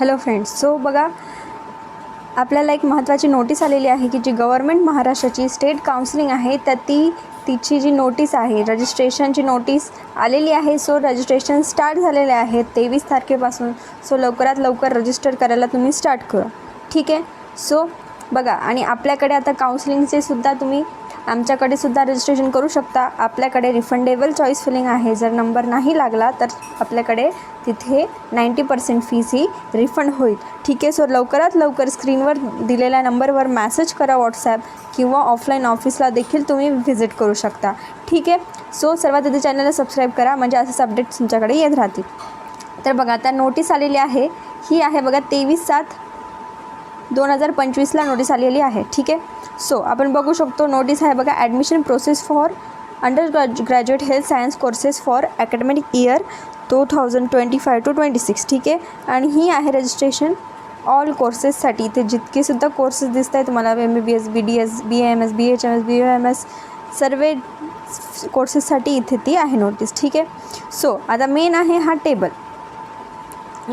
Hello friends so बघा आपल्याला एक महत्त्वाची नोटीस आलेली आहे की जी गव्हर्मेंट महाराष्ट्राची स्टेट काउन्सिलिंग आहे तर ती तिची जी नोटीस आहे रजिस्ट्रेशनची नोटीस आलेली आहे. सो रजिस्ट्रेशन स्टार्ट झालेले आहे तेवीस तारखेपासून. सो लवकरात लवकर रजिस्टर करायला तुम्ही स्टार्ट करा. ठीक आहे? सो बघा आणि आपल्याकडे आता काउन्सिलिंगचे सुद्धा तुम्ही आमच्याकडे सुद्धा रजिस्ट्रेशन करू शकता. आपल्याकडे रिफंडेबल चॉईस फिलिंग आहे. जर नंबर नाही लागला तर आपल्याकडे तिथे नाईंटी पर्सेंट फीज ही रिफंड होईल. ठीक आहे सो लवकरात लवकर स्क्रीनवर दिलेल्या नंबरवर मॅसेज करा व्हॉट्सॲप किंवा ऑफलाईन ऑफिसला देखील तुम्ही व्हिजिट करू शकता. ठीक आहे सो सर्वात आधी चॅनलला सबस्क्राईब करा. म्हणजे असेच अपडेट्स तुमच्याकडे येत राहतील. तर बघा आता नोटीस आलेली आहे. ही आहे बघा तेवीस सात दोन हजार पंचवीसला नोटीस आलेली आहे. ठीक आहे सो आपण बघू शकतो नोटीस आहे बघा admission process for under grad graduate health science courses for academic year two thousand twenty five to twenty six ठीक आहे? आणि ही आहे रजिस्ट्रेशन ऑल कोर्सेससाठी इथे जितके सुद्धा कोर्सेस दिसत आहे तुम्हाला M B B S B D S B M S B H M S B M S सर्व कोर्सेससाठी इथे ती आहे नोटीस ठीक आहे? सो आता मेन आहे हा टेबल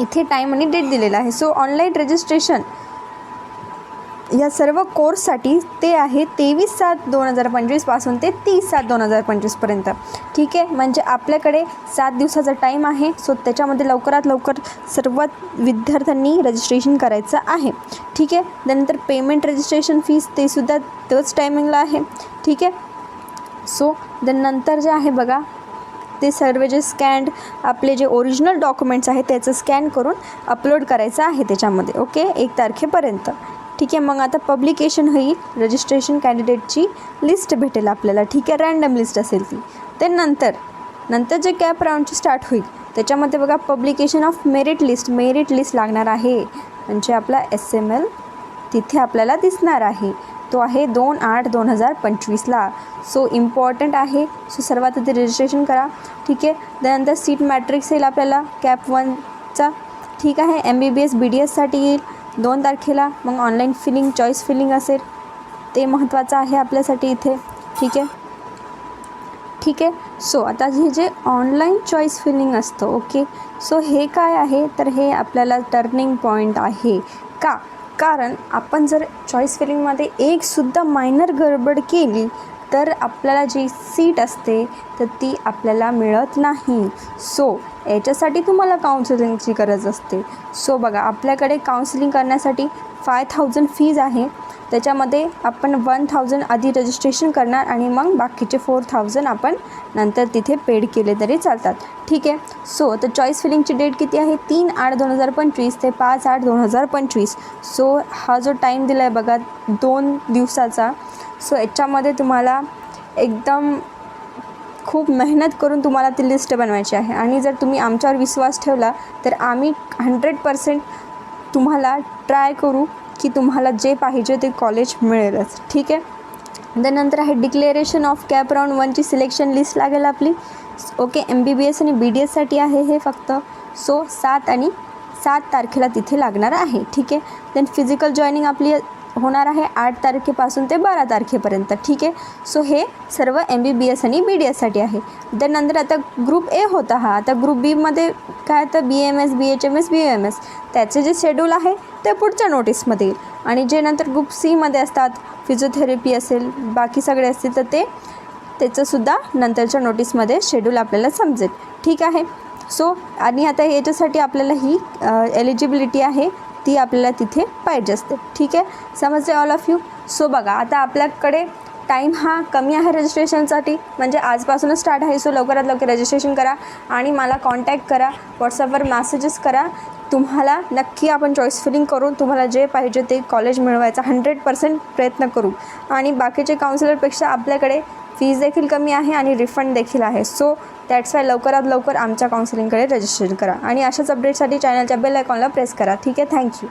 इथे टाईम आणि डेट दिलेला आहे. सो ऑनलाईन रजिस्ट्रेशन या सर्व कोर्ससाठी ते आहे तेवीस सात दोन हजार पंचवीसपासून ते तीस सात दोन हजार पंचवीसपर्यंत ठीक आहे? म्हणजे आपल्याकडे सात दिवसाचा टाईम आहे. सो त्याच्यामध्ये लवकरात लवकर सर्व विद्यार्थ्यांनी रजिस्ट्रेशन करायचं आहे. ठीक आहे? त्यानंतर पेमेंट रजिस्ट्रेशन फीस ते सुद्धा तोच टायमिंगला आहे. ठीक आहे? सो देन नंतर जे आहे बघा ते सर्व जे स्कॅन्ड आपले जे ओरिजिनल डॉक्युमेंट्स आहेत त्याचं स्कॅन करून अपलोड करायचं आहे त्याच्यामध्ये. ओके एक तारखेपर्यंत. ठीक आहे मग आता पब्लिकेशन होईल. रजिस्ट्रेशन कॅन्डिडेटची लिस्ट भेटेल आपल्याला. ठीक आहे रँडम लिस्ट असेल ती. ते नंतर नंतर जे कॅप राऊंडची स्टार्ट होईल त्याच्यामध्ये बघा publication of merit list merit list लागणार आहे. म्हणजे आपला एस एम एल तिथे आपल्याला दिसणार आहे. तो आहे दोन आठ दोन हजार पंचवीसला सो इम्पॉर्टंट आहे. सो सर्वात आधी रजिस्ट्रेशन करा. ठीक आहे त्यानंतर सीट मॅट्रिक्स येईल आपल्याला. कॅप वनचा ठीक आहे M B B S B D एससाठी येईल. दोन तारखेला मग ऑनलाईन फिलिंग चॉईस फिलिंग असेल. ते महत्त्वाचं आहे आपल्यासाठी इथे. ठीक आहे? ठीक आहे? सो आता हे जे ऑनलाईन चॉईस फिलिंग असतं ओके सो हे काय आहे? तर हे आपल्याला टर्निंग पॉईंट आहे. का? कारण आपण जर चॉईस फिलिंगमध्ये एकसुद्धा मायनर गडबड केली तर आपल्याला जी सीट असते तर ती आपल्याला मिळत नाही. सो याच्यासाठी तुम्हाला काउन्सिलिंगची गरज असते. सो बघा आपल्याकडे काउन्सिलिंग करण्यासाठी फाय थाउजंड फीज आहे. त्याच्यामध्ये आपण वन थाउजंड आधी रजिस्ट्रेशन करणार आणि मग बाकीचे फोर थाउजंड आपण नंतर तिथे पेड केले तरी चालतात. ठीक आहे? सो तर चॉईस फिलिंगची डेट किती आहे? तीन आठ दोन हजार पंचवीस ते पाच आठ दोन हजार पंचवीस. सो हा जो टाईम दिला आहे बघा दोन दिवसाचा सो याच्यामध्ये तुम्हाला एकदम खूप मेहनत करून तुम्हाला ती लिस्ट बनवायची आहे. आणि जर तुम्ही आमच्यावर विश्वास ठेवला तर आम्ही हंड्रेड पर्सेंट तुम्हाला ट्राय करू की तुम्हाला जे पाहिजे ते कॉलेज मिळेलच. ठीक आहे? त्यानंतर आहे डिक्लेरेशन ऑफ कॅप राऊंड वनची सिलेक्शन लिस्ट लागेल आपली. Okay M B B S आणि बी डी एससाठी आहे हे फक्त. सो सात आणि सात तारखेला तिथे लागणार आहे. ठीक आहे? देन फिजिकल जॉईनिंग आपली होणार आहे आठ तारखेपासून ते बारा तारखेपर्यंत. ठीक आहे? सो हे सर्व एम बी बी एस आणि बी डी एससाठी आहे. त्यानंतर आता ग्रुप ए होता हा. आता ग्रुप बीमध्ये काय तर B M S B H M S B M S त्याचे जे शेड्यूल आहे ते पुढच्या नोटीसमध्ये येईल. आणि जे नंतर ग्रुप सीमध्ये असतात फिजिओथेरपी असेल बाकी सगळे असतील तर ते त्याचंसुद्धा नंतरच्या नोटीसमध्ये शेड्यूल आपल्याला समजेल. ठीक आहे? सो आणि आता याच्यासाठी आपल्याला ही एलिजिबिलिटी आहे. ती आपल्याला तिथे पाहिजे असते. ठीक आहे? समजते ऑल ऑफ यू सो बघा आता आपल्याकडे टाईम हा कमी आहे रजिस्ट्रेशनसाठी म्हणजे आजपासूनच स्टार्ट आहे. सो लवकरात लवकर रजिस्ट्रेशन करा आणि मला कॉन्टॅक्ट करा. व्हॉट्सअपवर मॅसेजेस करा. तुम्हाला नक्की आपण चॉईस फिलिंग करून तुम्हाला जे पाहिजे ते कॉलेज मिळवायचा हंड्रेड पर्सेंट प्रयत्न करू. आणि बाकीचे काउन्सिलरपेक्षा आपल्याकडे फीज देखील कमी आहे आणि रिफंड देखील आहे. सो दॅट्स वाय लवकरात लवकर आमच्या काउन्सिलिंगकडे रजिस्ट्रेशन करा. आणि अशाच अपडेटसाठी चॅनलच्या बेल आयकॉनला प्रेस करा. ठीक आहे? थँक्यू